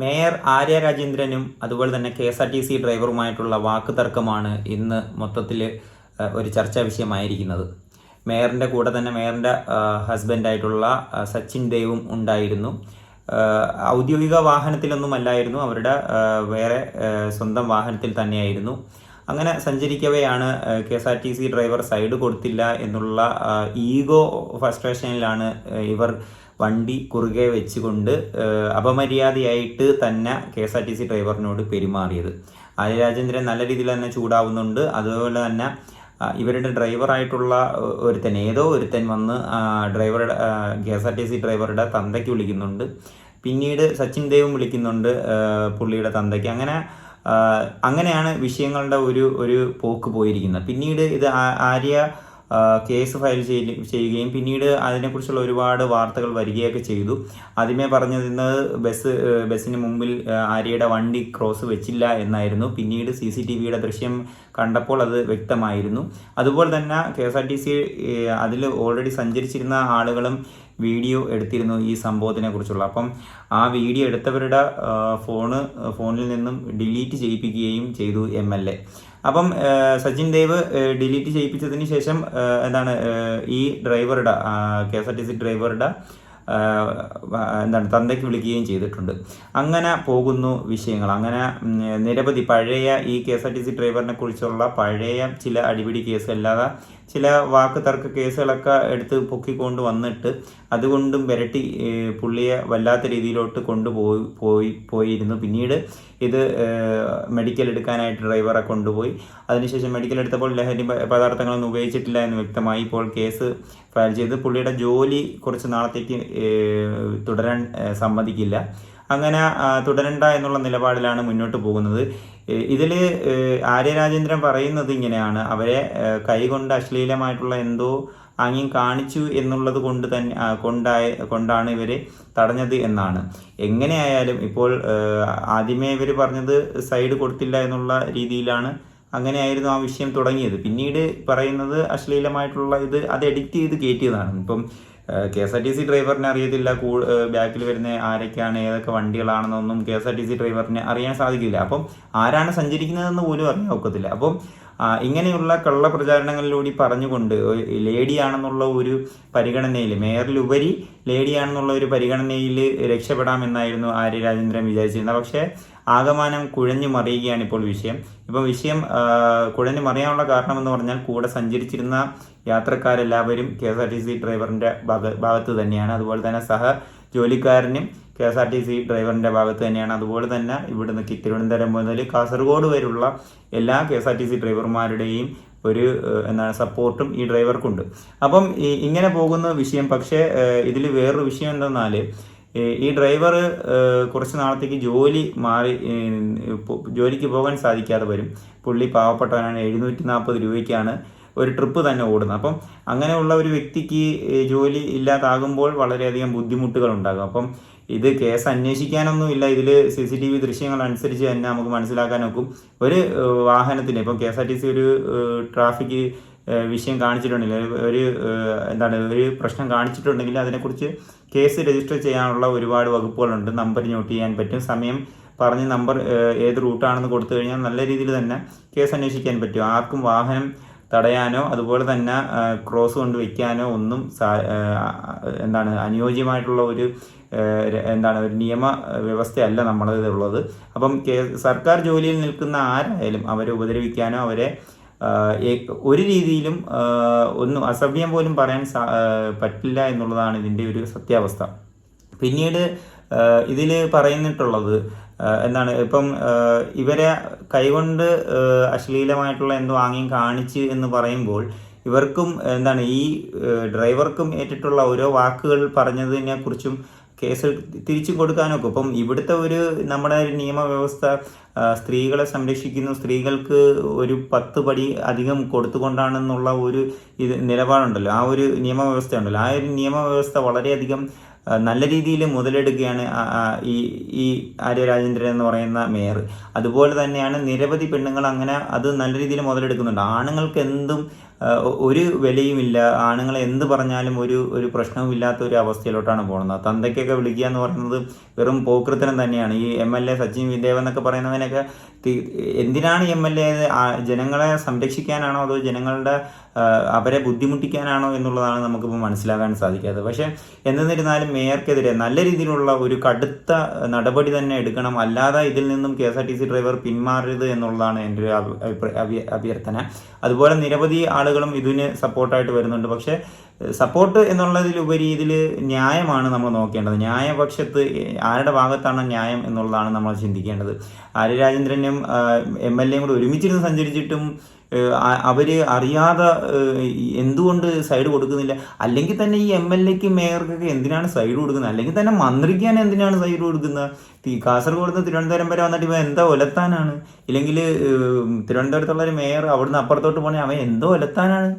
Mayor Arya രാജേന്ദ്രനും അതുപോലെ തന്നെ K S R T C ഡ്രൈവറുമായിട്ടുള്ള വാക്ക് തർക്കമാണ് ഇന്ന് മൊത്തത്തിൽ ഒരു ചർച്ചാ വിഷയമായിരിക്കുന്നത്. മേയറിന്റെ കൂടെ തന്നെ മേയറിന്റെ ഹസ്ബൻഡായിട്ടുള്ള സച്ചിൻ ദേവും ഉണ്ടായിരുന്നു. ഔദ്യോഗിക വാഹനത്തിലൊന്നുമല്ലായിരുന്നു. അവരുടെ വേറെ സ്വന്തം വാഹനത്തിൽ തന്നെയായിരുന്നു. അങ്ങനെ സഞ്ചരിക്കവെയാണ് K S R T C driver side കൊടുത്തില്ല എന്നുള്ള ഈഗോ ഫ്രസ്ട്രേഷനിലാണ് ഇവർ വണ്ടി കുറുകെ വെച്ചുകൊണ്ട് അപമര്യാദയായിട്ട് തന്നെ K S R T C ഡ്രൈവറിനോട് പെരുമാറിയത്. ആര്യ രാജേന്ദ്രൻ നല്ല രീതിയിൽ തന്നെ ചൂടാവുന്നുണ്ട്. അതുപോലെ തന്നെ ഇവരുടെ ഡ്രൈവറായിട്ടുള്ള ഒരുത്തൻ ഏതോ ഒരുത്തൻ വന്ന് ഡ്രൈവറുടെ K S R T C ഡ്രൈവറുടെ തന്തയ്ക്ക് വിളിക്കുന്നുണ്ട്. പിന്നീട് സച്ചിൻ ദേവും വിളിക്കുന്നുണ്ട് പുള്ളിയുടെ തന്തയ്ക്ക്. അങ്ങനെ അങ്ങനെയാണ് വിഷയങ്ങളുടെ ഒരു ഒരു പോക്ക് പോയിരിക്കുന്നത്. പിന്നീട് ഇത് ആര്യ കേസ് ഫയൽ ചെയ്യുകയും പിന്നീട് അതിനെക്കുറിച്ചുള്ള ഒരുപാട് വാർത്തകൾ വരികയൊക്കെ ചെയ്തു. ആദ്യമേ പറഞ്ഞിരുന്നത് ബസ് ബസ്സിന് മുമ്പിൽ ആര്യയുടെ വണ്ടി ക്രോസ് വെച്ചില്ല എന്നായിരുന്നു. പിന്നീട് സി സി ടി വിയുടെ ദൃശ്യം കണ്ടപ്പോൾ അത് വ്യക്തമായിരുന്നു. അതുപോലെ തന്നെ K S R T C അതിൽ ഓൾറെഡി സഞ്ചരിച്ചിരുന്ന ആളുകളും വീഡിയോ എടുത്തിരുന്നു ഈ സംഭവത്തിനെ കുറിച്ചുള്ള. അപ്പം ആ വീഡിയോ എടുത്തവരുടെ ഫോണ് ഫോണിൽ നിന്നും ഡിലീറ്റ് ചെയ്യിപ്പിക്കുകയും ചെയ്തു എം എൽ എ. അപ്പം സച്ചിൻ ദേവ് ഡിലീറ്റ് ചെയ്യിപ്പിച്ചതിന് ശേഷം എന്താണ് ഈ ഡ്രൈവറുടെ K S R T C ഡ്രൈവറുടെ എന്താണ് തന്തയ്ക്ക് വിളിക്കുകയും ചെയ്തിട്ടുണ്ട്. അങ്ങനെ പോകുന്നു വിഷയങ്ങൾ. അങ്ങനെ നിരവധി പഴയ ഈ K S R T C ഡ്രൈവറിനെ കുറിച്ചുള്ള പഴയ ചില അടിപിടി കേസ് അല്ലാതെ ചില വാക്ക് തർക്ക കേസുകളൊക്കെ എടുത്ത് പൊക്കിക്കൊണ്ട് വന്നിട്ട് അതുകൊണ്ടും വിരട്ടി പുള്ളിയെ വല്ലാത്ത രീതിയിലോട്ട് കൊണ്ടുപോയി പോയി പോയിരുന്നു. പിന്നീട് ഇത് മെഡിക്കൽ എടുക്കാനായിട്ട് ഡ്രൈവറെ കൊണ്ടുപോയി. അതിനുശേഷം മെഡിക്കൽ എടുത്തപ്പോൾ ലഹരി പദാർത്ഥങ്ങളൊന്നും ഉപയോഗിച്ചിട്ടില്ല എന്ന് വ്യക്തമായി ഇപ്പോൾ കേസ് ഫയൽ ചെയ്ത്. പുള്ളിയുടെ ജോലി കുറച്ച് നാളത്തേക്ക് തുടരാൻ സമ്മതിക്കില്ല. അങ്ങനെ തുടരണ്ട എന്നുള്ള നിലപാടിലാണ് മുന്നോട്ട് പോകുന്നത്. ഇതിൽ ആര്യരാജേന്ദ്രൻ പറയുന്നത് ഇങ്ങനെയാണ്. അവരെ കൈകൊണ്ട് അശ്ലീലമായിട്ടുള്ള എന്തോ ആംഗ്യം കാണിച്ചു എന്നുള്ളത് കൊണ്ട് തന്നെ കൊണ്ടായ കൊണ്ടാണ് ഇവരെ തടഞ്ഞത് എന്നാണ്. എങ്ങനെയായാലും ഇപ്പോൾ ആദ്യമേ ഇവർ പറഞ്ഞത് സൈഡ് കൊടുത്തില്ല എന്നുള്ള രീതിയിലാണ് അങ്ങനെയായിരുന്നു ആ വിഷയം തുടങ്ങിയത്. പിന്നീട് പറയുന്നത് അശ്ലീലമായിട്ടുള്ള ഇത് അത് എഡിറ്റ് ചെയ്ത് കയറ്റിയതാണ് ഇപ്പം K S R T C ഡ്രൈവറിനെ അറിയത്തില്ല കൂ ബാക്കിൽ വരുന്ന ആരൊക്കെയാണ് ഏതൊക്കെ വണ്ടികളാണെന്നൊന്നും K S R T C ഡ്രൈവറിനെ അറിയാൻ സാധിക്കില്ല. അപ്പം ആരാണ് സഞ്ചരിക്കുന്നതെന്ന് പോലും അറിയാൻ ഒക്കത്തില്ല. അപ്പം ഇങ്ങനെയുള്ള കള്ള പ്രചാരണങ്ങളിലൂടെ പറഞ്ഞുകൊണ്ട് ലേഡിയാണെന്നുള്ള ഒരു പരിഗണനയിൽ മേയറിലുപരി ലേഡിയാണെന്നുള്ള ഒരു പരിഗണനയിൽ രക്ഷപ്പെടാമെന്നായിരുന്നു ആര്യ രാജേന്ദ്രൻ വിചാരിച്ചിരുന്നത്. പക്ഷേ ആകമാനം കുഴഞ്ഞു മറിയുകയാണ് ഇപ്പോൾ വിഷയം. ഇപ്പോൾ വിഷയം കുഴഞ്ഞു മറിയാനുള്ള കാരണമെന്ന് പറഞ്ഞാൽ കൂടെ സഞ്ചരിച്ചിരുന്ന യാത്രക്കാരെല്ലാവരും K S R T C ഡ്രൈവറിന്റെ ഭാഗ ഭാഗത്ത് തന്നെയാണ്. അതുപോലെ തന്നെ സഹ ജോലിക്കാരനും K S R T C ഡ്രൈവറിന്റെ ഭാഗത്ത് തന്നെയാണ്. അതുപോലെ തന്നെ ഇവിടുന്ന് തിരുവനന്തപുരം മുതൽ കാസർഗോഡ് വരെയുള്ള എല്ലാ K S R T C ഡ്രൈവർമാരുടെയും ഒരു എന്താണ് സപ്പോർട്ടും ഈ ഡ്രൈവർക്കുണ്ട്. അപ്പം ഇങ്ങനെ പോകുന്ന വിഷയം പക്ഷേ ഇതിൽ വേറൊരു വിഷയം എന്തെന്നാൽ ഈ ഡ്രൈവർ കുറച്ച് നാളത്തേക്ക് ജോലി മാറി ജോലിക്ക് പോകാൻ സാധിക്കാതെ വരും. പുള്ളി പാവപ്പെട്ടവനാണ്. എഴുന്നൂറ്റി നാൽപ്പത് രൂപയ്ക്കാണ് ഒരു ട്രിപ്പ് തന്നെ ഓടുന്നത്. അപ്പം അങ്ങനെയുള്ള ഒരു വ്യക്തിക്ക് ജോലി ഇല്ലാതാകുമ്പോൾ വളരെയധികം ബുദ്ധിമുട്ടുകൾ ഉണ്ടാകും അപ്പം ഇത് കേസ് അന്വേഷിക്കാനൊന്നും ഇല്ല. ഇതിൽ സി സി ടി വി ദൃശ്യങ്ങൾ അനുസരിച്ച് തന്നെ നമുക്ക് മനസ്സിലാക്കാൻ ഒക്കും ഒരു വാഹനത്തിന് ഇപ്പം K S R T C ഒരു ട്രാഫിക് വിഷയം കാണിച്ചിട്ടുണ്ടെങ്കിൽ ഒരു- എന്താണ് ഒരു പ്രശ്നം കാണിച്ചിട്ടുണ്ടെങ്കിൽ അതിനെക്കുറിച്ച് കേസ് രജിസ്റ്റർ ചെയ്യാനുള്ള ഒരുപാട് വകുപ്പുകളുണ്ട്. നമ്പർ നോട്ട് ചെയ്യാൻ പറ്റും. സമയം പറഞ്ഞ് നമ്പർ ഏത് റൂട്ടാണെന്ന് കൊടുത്തു കഴിഞ്ഞാൽ നല്ല രീതിയിൽ തന്നെ കേസ് അന്വേഷിക്കാൻ പറ്റും. ആർക്കും വാഹനം തടയാനോ അതുപോലെ തന്നെ ക്രോസ് കൊണ്ട് വയ്ക്കാനോ ഒന്നും എന്താണ് അനുയോജ്യമായിട്ടുള്ള ഒരു എന്താണ് ഒരു നിയമ വ്യവസ്ഥയല്ല നമ്മളത് ഉള്ളത് അപ്പം സർക്കാർ ജോലിയിൽ നിൽക്കുന്ന ആരായാലും അവരെ ഉപദ്രവിക്കാനോ അവരെ ഒരു രീതിയിലും ഒന്നും അസഭ്യം പോലും പറയാൻ പറ്റില്ല എന്നുള്ളതാണ് ഇതിന്റെ ഒരു സത്യാവസ്ഥ. പിന്നീട് ഇതിൽ പറയുന്നിട്ടുള്ളത് എന്താണ് ഇപ്പം ഇവരെ കൈകൊണ്ട് അശ്ലീലമായിട്ടുള്ള എന്തോ ആംഗ്യം കാണിച്ച് എന്ന് പറയുമ്പോൾ ഇവർക്കും എന്താണ് ഈ ഡ്രൈവർക്കും ഏറ്റിട്ടുള്ള ഓരോ വാക്കുകൾ പറഞ്ഞതിനെ കുറിച്ചും കേസ് തിരിച്ചു കൊടുക്കാനൊക്കെ. ഇപ്പം ഇവിടുത്തെ ഒരു നമ്മുടെ ഒരു നിയമവ്യവസ്ഥ സ്ത്രീകളെ സംരക്ഷിക്കുന്നു സ്ത്രീകൾക്ക് ഒരു പത്ത് പടി അധികം കൊടുത്തുകൊണ്ടാണെന്നുള്ള ഒരു ഇത് നിലപാടുണ്ടല്ലോ. ആ ഒരു നിയമവ്യവസ്ഥ ഉണ്ടല്ലോ ആ ഒരു നിയമവ്യവസ്ഥ വളരെയധികം നല്ല രീതിയിൽ മുതലെടുക്കുകയാണ് ഈ ഈ ആര്യ രാജേന്ദ്രൻ എന്ന് പറയുന്ന മേയർ. അതുപോലെ തന്നെയാണ് നിരവധി പെണ്ണുങ്ങൾ അങ്ങനെ അത് നല്ല രീതിയിൽ മുതലെടുക്കുന്നുണ്ട്. ആണുങ്ങൾക്ക് എന്തും ഒരു വിലയുമില്ല. ആണുങ്ങളെ എന്ത് പറഞ്ഞാലും ഒരു ഒരു പ്രശ്നവും ഇല്ലാത്ത ഒരു അവസ്ഥയിലോട്ടാണ് പോകുന്നത്. തന്തയ്ക്കൊക്കെ വിളിക്കുക എന്ന് പറയുന്നത് വെറും പോക്കൃത്തരം തന്നെയാണ്. ഈ എം എൽ എ സച്ചിൻ വിദേവ് എന്നൊക്കെ പറയുന്നവനൊക്കെ എന്തിനാണ് എം എൽ എ ജനങ്ങളെ സംരക്ഷിക്കാനാണോ അതോ ജനങ്ങളുടെ അവരെ ബുദ്ധിമുട്ടിക്കാനാണോ എന്നുള്ളതാണ് നമുക്കിപ്പോൾ മനസ്സിലാക്കാൻ സാധിക്കാത്തത്. പക്ഷേ എന്നിരുന്നാലും മേയർക്കെതിരെ നല്ല രീതിയിലുള്ള ഒരു കടുത്ത നടപടി തന്നെ എടുക്കണം. അല്ലാതെ ഇതിൽ നിന്നും K S R T C driver പിന്മാറരുത് എന്നുള്ളതാണ് എന്റെ ഒരു അഭ്യർത്ഥന. അതുപോലെ നിരവധി ആളുകളും ഇതിന് സപ്പോർട്ടായിട്ട് വരുന്നുണ്ട്. പക്ഷേ സപ്പോർട്ട് എന്നുള്ളതിലുപരി ഇതിൽ ന്യായമാണ് നമ്മൾ നോക്കേണ്ടത്. ന്യായപക്ഷത്ത് ആരുടെ ഭാഗത്താണ് ന്യായം എന്നുള്ളതാണ് നമ്മൾ ചിന്തിക്കേണ്ടത്. ആര്യ രാജേന്ദ്രനും എം എൽ എയും കൂടെ ഒരുമിച്ചിരുന്ന് സഞ്ചരിച്ചിട്ടും അവർ അറിയാതെ എന്തുകൊണ്ട് സൈഡ് കൊടുക്കുന്നില്ല? അല്ലെങ്കിൽ തന്നെ ഈ എം എൽ എക്ക് മേയർക്കൊക്കെ എന്തിനാണ് സൈഡ് കൊടുക്കുന്നത്? അല്ലെങ്കിൽ തന്നെ മന്ത്രിക്കാൻ എന്തിനാണ് സൈഡ് കൊടുക്കുന്നത്? കാസർഗോഡ് നിന്ന് തിരുവനന്തപുരം വരെ വന്നിട്ട് ഇപ്പം എന്താ ഒലത്താനാണ്? ഇല്ലെങ്കിൽ തിരുവനന്തപുരത്തുള്ള ഒരു മേയർ അവിടുന്ന് അപ്പുറത്തോട്ട് പോകണേ അവൻ എന്തോ ഒലത്താനാണ്?